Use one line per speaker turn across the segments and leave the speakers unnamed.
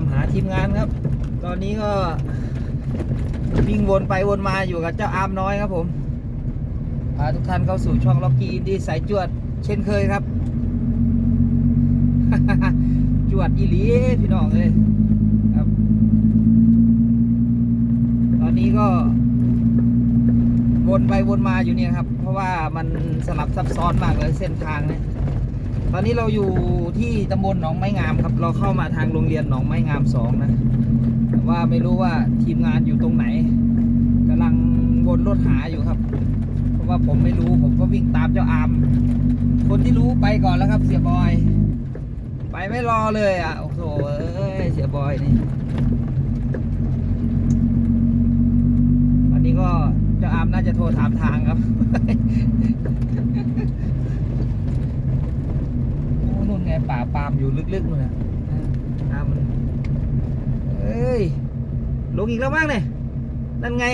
ามหาทีมงานครับ ตอนนี้ก็วิ่งวนไปวนมาอยู่กับเจ้าอาร์มน้อยครับผมพาทุกท่านเข้าสู่ช่องล็อกกี้อินดี้สายจวด เช่นเคยครับ จวดอีหลีพี่น้องเลยครับ ตอนนี้ก็ วนไปวนมาอยู่เนี่ยครับ เพราะว่ามันสลับซับซ้อนมากเลยเส้นทางเนี่ย ตอนนี้เราอยู่ที่ตำบลหนองไม้งามครับ เราเข้ามาทางโรงเรียนหนองไม้งามสองนะแต่ว่าไม่รู้ว่าทีมงานอยู่ตรงไหนกำลังวนรถหาอยู่ครับ เพราะว่าผมไม่รู้ผมก็วิ่งตามเจ้าอามคนที่รู้ไปก่อนแล้วครับเสียบอย ไปไม่รอเลยอะโอ้โหเอ้ยเสียบอยนี่วันนี้ก็เจ้าอามน่าจะโทรถามทางครับ โอ้นู่นไงป่าปาล์มอยู่ลึกๆนู่นน่ะน้ำมันเอ้ยลงอีกแล้วมั้งเนี่ยนั่นไง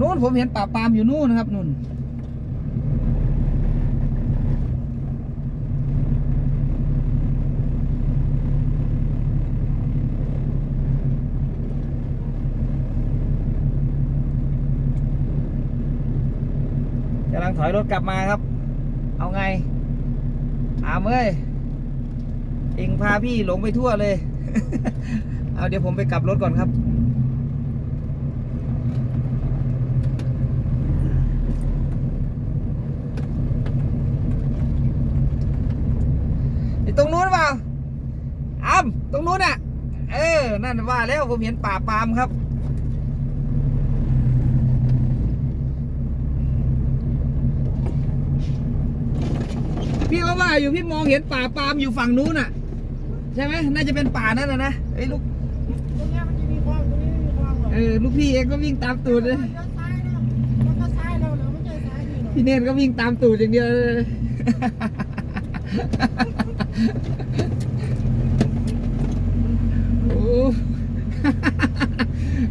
นู่นผมเห็นป่าปาล์มอยู่นู่นนะครับนู่นกำลังถอยรถกลับมาครับ เอาไง อามเอ้ยเองพาพี่หลงไปทั่วเลย เอาเดี๋ยวผมไปกลับรถก่อนครับตรงนู้นเปล่าอามตรงนู้นอะ เออ นั่นว่าแล้วผมเห็นป่าปามครับ พี่ก็ว่าอยู่พี่มองเห็นป่าปาล์มอยู่ฝั่งนู้นน่ะ ใช่ไหมน่าจะเป็นป่านั่นนะนะไอ้ยลูก
ตรงเนี้ยมันจะมีคลองตรงนี้ไม่มีคลองหรอก
เออลูกพี่เองก็วิ่งตามตูดเลย
เลี้ยวซ้ายเนาะแล้วก็ซ้ายเราเหรอไม่ใช่ซ้ายนี่หรอ
พี่เนตรก็วิ่งตามตูดอย่างเดียวเลย โอ้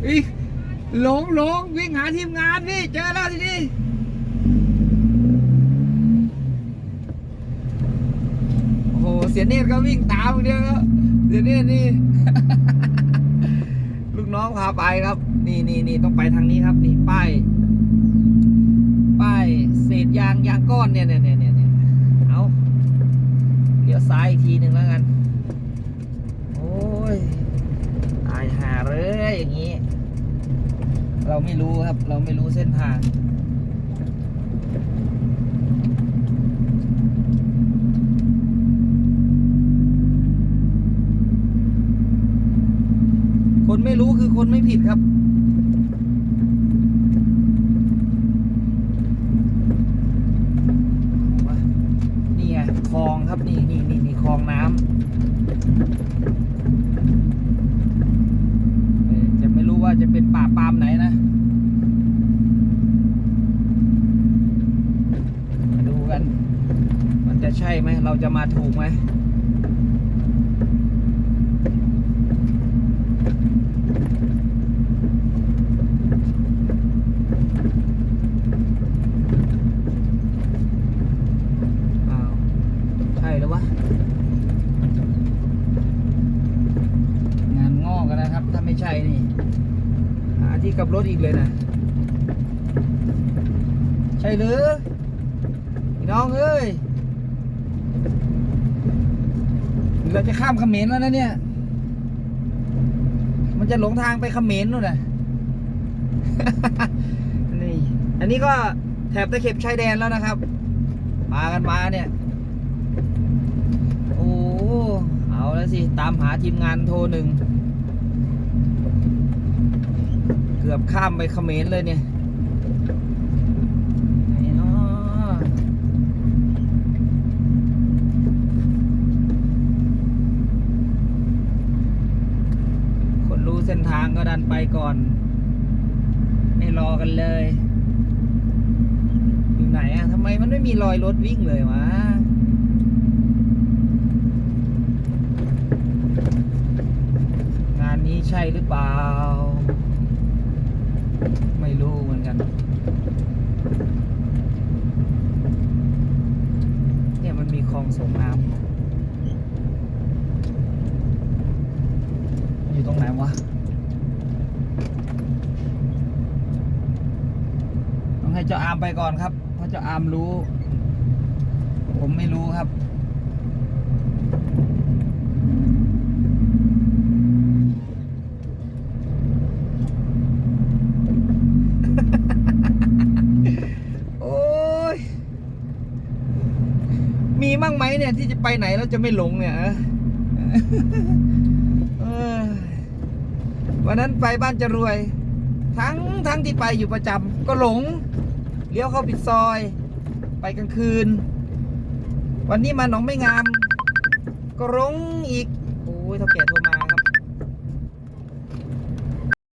วิ่งหลงหลงวิ่งหาทีมงานพี่เจอแล้วทีนี้โอ้โหเสียเนตรก็วิ่งตามอย่างเดียวครับเสียเนตรนี่ ลูกน้องพาไปครับ นี่นี่นี่ต้องไปทางนี้ครับ นี่ป้ายป้ายเศษยางยางก้อนเนี่ยเนี่ยเนี่ยเนี่ยเอาเลี้ยวซ้ายอีกทีหนึ่งแล้วกัน โอ้ยตายหาเลยอย่างนี้ เราไม่รู้ครับ เราไม่รู้เส้นทาง คนไม่รู้คือคนไม่ ผิดครับนี่ไงคลองครับนี่นี่นี่นี่คลองน้ำจะไม่รู้ว่าจะเป็นป่าปามไหนนะมาดูกัน มันจะใช่ไหมเราจะมาถูกไหมอ้าวใช่แล้ววะ งานงอกกันนะครับ ถ้าไม่ใช่นี่ หาที่กลับรถอีกเลยนะ ใช่หรือน้องเอ้ย เราจะข้ามเขมรแล้วนะเนี่ย มันจะหลงทางไปเขมรนู่นน่ะนี่ อันนี้ก็แถบตะเข็บชายแดนแล้วนะครับ มากันมาเนี่ย โอ้ เอาแล้วสิ ตามหาทีมงานโทรหนึ่ง เกือบข้ามไปเขมรเลยเนี่ยไหนเนาะคนรู้เส้นทางก็ดันไปก่อน ไม่รอกันเลย อยู่ไหนอะทำไมมันไม่มีรอยรถวิ่งเลยวะงานนี้ใช่หรือเปล่า ลองส่งน้ำอยู่ตรงไหนวะต้องให้เจ้าอามไปก่อนครับ เพราะเจ้าอามรู้ ผมไม่รู้ครับ บ้างไหมเนี่ย ที่จะไปไหนแล้วจะไม่หลงเนี่ยวันนั้นไปบ้านจะรวย ทั้งทั้งที่ไปอยู่ประจำก็หลง เลี้ยวเข้าผิดซอย ไปกลางคืน วันนี้มาหนองไม่งาม ก็หลงอีก โอ้ยเท่าแก่โทรมา